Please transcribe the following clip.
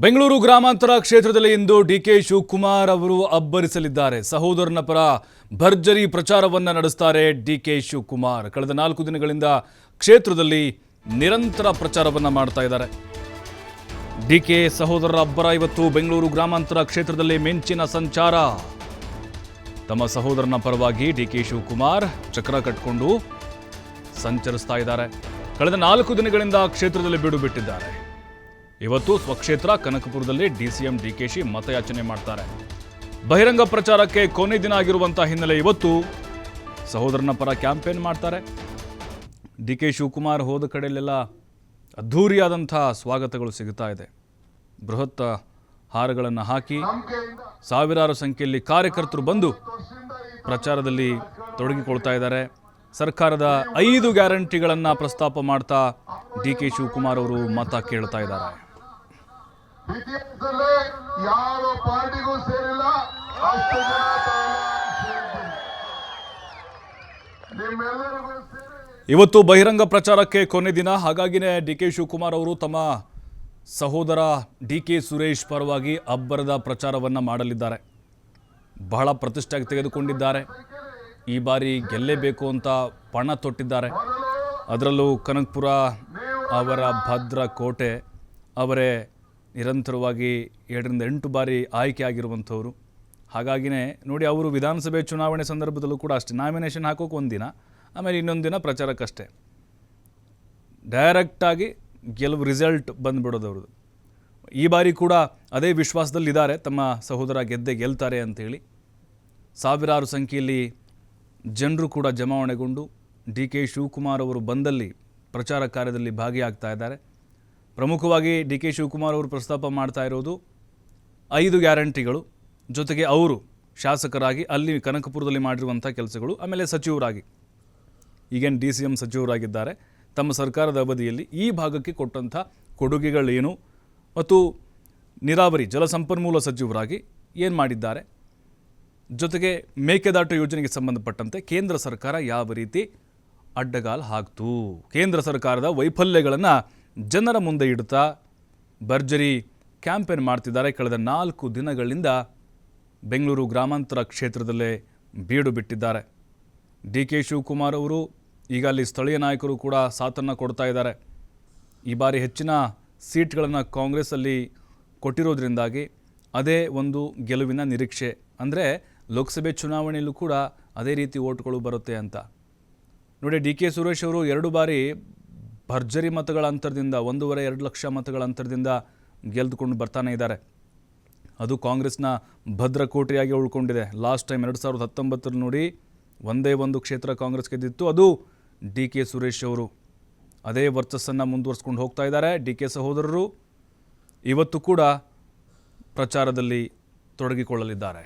ಬೆಂಗಳೂರು ಗ್ರಾಮಾಂತರ ಕ್ಷೇತ್ರದಲ್ಲಿ ಇಂದು ಡಿಕೆ ಶಿವಕುಮಾರ್ ಅವರು ಅಬ್ಬರಿಸಲಿದ್ದಾರೆ. ಸಹೋದರನ ಪರ ಭರ್ಜರಿ ಪ್ರಚಾರವನ್ನ ನಡೆಸ್ತಾರೆ ಡಿಕೆ ಶಿವಕುಮಾರ್. ಕಳೆದ ನಾಲ್ಕು ದಿನಗಳಿಂದ ಕ್ಷೇತ್ರದಲ್ಲಿ ನಿರಂತರ ಪ್ರಚಾರವನ್ನ ಮಾಡ್ತಾ ಇದ್ದಾರೆ. ಡಿಕೆ ಸಹೋದರರ ಅಬ್ಬರ ಇವತ್ತು ಬೆಂಗಳೂರು ಗ್ರಾಮಾಂತರ ಕ್ಷೇತ್ರದಲ್ಲಿ ಮಿಂಚಿನ ಸಂಚಾರ. ತಮ್ಮ ಸಹೋದರನ ಪರವಾಗಿ ಡಿಕೆ ಶಿವಕುಮಾರ್ ಚಕ್ರ ಕಟ್ಟಿಕೊಂಡು ಸಂಚರಿಸ್ತಾ ಇದ್ದಾರೆ. ಕಳೆದ ನಾಲ್ಕು ದಿನಗಳಿಂದ ಕ್ಷೇತ್ರದಲ್ಲಿ ಬೀಡು ಬಿಟ್ಟಿದ್ದಾರೆ ಇವತ್ತು ಸ್ವಕ್ಷೇತ್ರ ಕನಕಪುರದಲ್ಲಿ ಡಿಸಿಎಂ ಡಿಕೆಶಿ ಮತಯಾಚನೆ ಮಾಡ್ತಾರೆ. ಬಹಿರಂಗ ಪ್ರಚಾರಕ್ಕೆ ಕೊನೆ ದಿನ ಆಗಿರುವಂತಹ ಹಿನ್ನೆಲೆ ಇವತ್ತು ಸಹೋದರನ ಪರ ಕ್ಯಾಂಪೇನ್ ಮಾಡ್ತಾರೆ. ಡಿ ಕೆ ಶಿವಕುಮಾರ್ ಹೋದ ಕಡೆಯಲ್ಲೆಲ್ಲ ಅದ್ಧೂರಿಯಾದಂಥ ಸ್ವಾಗತಗಳು ಸಿಗುತ್ತಾ ಇದೆ. ಬೃಹತ್ ಹಾರಗಳನ್ನು ಹಾಕಿ ಸಾವಿರಾರು ಸಂಖ್ಯೆಯಲ್ಲಿ ಕಾರ್ಯಕರ್ತರು ಬಂದು ಪ್ರಚಾರದಲ್ಲಿ ತೊಡಗಿಕೊಳ್ತಾ ಇದ್ದಾರೆ. ಸರ್ಕಾರದ ಐದು ಗ್ಯಾರಂಟಿಗಳನ್ನು ಪ್ರಸ್ತಾಪ ಮಾಡ್ತಾ ಡಿ ಕೆ ಶಿವಕುಮಾರ್ ಅವರು ಮತ ಕೇಳ್ತಾ ಇದ್ದಾರೆ. ಇತಿಹಾಸದಲ್ಲೇ ಯಾವ ಪಾರ್ಟಿಗೂ ಸೇರಿಲ್ಲ, ಅಷ್ಟು ಜನ ಇವತ್ತು ಬಹಿರಂಗ ಪ್ರಚಾರಕ್ಕೆ ಕೊನೆ ದಿನ. ಹಾಗಾಗಿನೇ ಡಿ ಕೆ ಶಿವಕುಮಾರ್ ಅವರು ತಮ್ಮ ಸಹೋದರ ಡಿ ಕೆ ಸುರೇಶ್ ಪರವಾಗಿ ಅಬ್ಬರದ ಪ್ರಚಾರವನ್ನು ಮಾಡಲಿದ್ದಾರೆ. ಬಹಳ ಪ್ರತಿಷ್ಠೆಗೆ ತೆಗೆದುಕೊಂಡಿದ್ದಾರೆ. ಈ ಬಾರಿ ಗೆಲ್ಲೇಬೇಕು ಅಂತ ಪಣ ತೊಟ್ಟಿದ್ದಾರೆ. ಅದರಲ್ಲೂ ಕನಕಪುರ ಅವರ ಭದ್ರ ಕೋಟೆ ಅವರೇ ನಿರಂತರವಾಗಿ ಎರಡರಿಂದ ಎಂಟು ಬಾರಿ ಆಯ್ಕೆ ಆಗಿರುವಂಥವ್ರು. ಹಾಗಾಗಿನೇ ನೋಡಿ ಅವರು ವಿಧಾನಸಭೆ ಚುನಾವಣೆ ಸಂದರ್ಭದಲ್ಲೂ ಕೂಡ ಅಷ್ಟೇ ನಾಮಿನೇಷನ್ ಹಾಕೋಕೆ ಒಂದಿನ, ಆಮೇಲೆ ಇನ್ನೊಂದು ದಿನ ಪ್ರಚಾರಕ್ಕಷ್ಟೇ. ಡೈರೆಕ್ಟಾಗಿ ಗೆಲುವು ರಿಸಲ್ಟ್ ಬಂದ್ಬಿಡೋದು ಅವ್ರದ್ದು. ಈ ಬಾರಿ ಕೂಡ ಅದೇ ವಿಶ್ವಾಸದಲ್ಲಿದ್ದಾರೆ, ತಮ್ಮ ಸಹೋದರ ಗೆದ್ದೆ ಗೆಲ್ತಾರೆ ಅಂತೇಳಿ. ಸಾವಿರಾರು ಸಂಖ್ಯೆಯಲ್ಲಿ ಜನರು ಕೂಡ ಜಮಾವಣೆಗೊಂಡು ಡಿ ಕೆ ಶಿವಕುಮಾರ್ ಅವರು ಬಂದಲ್ಲಿ ಪ್ರಚಾರ ಕಾರ್ಯದಲ್ಲಿ ಭಾಗಿಯಾಗ್ತಾ ಇದ್ದಾರೆ. ಪ್ರಮುಖವಾಗಿ ಡಿ ಕೆ ಶಿವಕುಮಾರ್ ಅವರು ಪ್ರಸ್ತಾಪ ಮಾಡ್ತಾ ಇರೋದು ಐದು ಗ್ಯಾರಂಟಿಗಳು, ಜೊತೆಗೆ ಅವರು ಶಾಸಕರಾಗಿ ಅಲ್ಲಿ ಕನಕಪುರದಲ್ಲಿ ಮಾಡಿರುವಂಥ ಕೆಲಸಗಳು, ಆಮೇಲೆ ಸಚಿವರಾಗಿ. ಈಗೇನು ಡಿ ಸಿ ಎಂ ಸಚಿವರಾಗಿದ್ದಾರೆ. ತಮ್ಮ ಸರ್ಕಾರದ ಅವಧಿಯಲ್ಲಿ ಈ ಭಾಗಕ್ಕೆ ಕೊಟ್ಟಂಥ ಕೊಡುಗೆಗಳೇನು ಮತ್ತು ನೀರಾವರಿ, ಜಲಸಂಪನ್ಮೂಲ ಸಚಿವರಾಗಿ ಏನು ಮಾಡಿದ್ದಾರೆ? ಜೊತೆಗೆ ಮೇಕೆದಾಟು ಯೋಜನೆಗೆ ಸಂಬಂಧಪಟ್ಟಂತೆ ಕೇಂದ್ರ ಸರ್ಕಾರ ಯಾವ ರೀತಿ ಅಡ್ಡಗಾಲು ಹಾಕ್ತು? ಕೇಂದ್ರ ಸರ್ಕಾರದ ವೈಫಲ್ಯಗಳನ್ನು ಜನರ ಮುಂದೆ ಇಡುತ್ತಾ ಭರ್ಜರಿ ಕ್ಯಾಂಪೇನ್ ಮಾಡ್ತಿದ್ದಾರೆ. ಕಳೆದ ನಾಲ್ಕು ದಿನಗಳಿಂದ ಬೆಂಗಳೂರು ಗ್ರಾಮಾಂತರ ಕ್ಷೇತ್ರದಲ್ಲೇ ಬೀಡು ಬಿಟ್ಟಿದ್ದಾರೆ. ಡಿ ಕೆ ಶಿವಕುಮಾರ್ ಅವರು ಈಗ ಅಲ್ಲಿ ಸ್ಥಳೀಯ ನಾಯಕರು ಕೂಡ ಸಾಥನ್ನು ಕೊಡ್ತಾ ಇದ್ದಾರೆ. ಈ ಬಾರಿ ಹೆಚ್ಚಿನ ಸೀಟ್ಗಳನ್ನು ಕಾಂಗ್ರೆಸ್ಸಲ್ಲಿ ಕೊಟ್ಟಿರೋದ್ರಿಂದಾಗಿ ಅದೇ ಒಂದು ಗೆಲುವಿನ ನಿರೀಕ್ಷೆ. ಅಂದರೆ ಲೋಕಸಭೆ ಚುನಾವಣೆಯಲ್ಲೂ ಕೂಡ ಅದೇ ರೀತಿ ಓಟ್ಗಳು ಬರುತ್ತೆ ಅಂತ. ನೋಡಿ ಡಿ ಕೆ ಸುರೇಶ್ ಅವರು ಎರಡು ಬಾರಿ ಭರ್ಜರಿ ಮತಗಳ ಅಂತರದಿಂದ, ಒಂದೂವರೆ ಎರಡು ಲಕ್ಷ ಮತಗಳ ಅಂತರದಿಂದ ಗೆಲ್ದುಕೊಂಡು ಬರ್ತಾನೆ ಇದ್ದಾರೆ. ಅದು ಕಾಂಗ್ರೆಸ್ನ ಭದ್ರಕೋಟೆಯಾಗಿ ಉಳ್ಕೊಂಡಿದೆ. ಲಾಸ್ಟ್ ಟೈಮ್ ಎರಡು ಸಾವಿರದ ಹತ್ತೊಂಬತ್ತರಲ್ಲಿ ನೋಡಿ ಒಂದೇ ಒಂದು ಕ್ಷೇತ್ರ ಕಾಂಗ್ರೆಸ್ ಗೆದ್ದಿತ್ತು. ಅದು ಡಿ ಕೆ ಸುರೇಶ್ ಅವರು. ಅದೇ ವರ್ಚಸ್ಸನ್ನು ಮುಂದುವರಿಸ್ಕೊಂಡು ಹೋಗ್ತಾ ಇದ್ದಾರೆ ಡಿ ಕೆ ಸಹೋದರರು. ಇವತ್ತು ಕೂಡ ಪ್ರಚಾರದಲ್ಲಿ ತೊಡಗಿಕೊಳ್ಳಲಿದ್ದಾರೆ.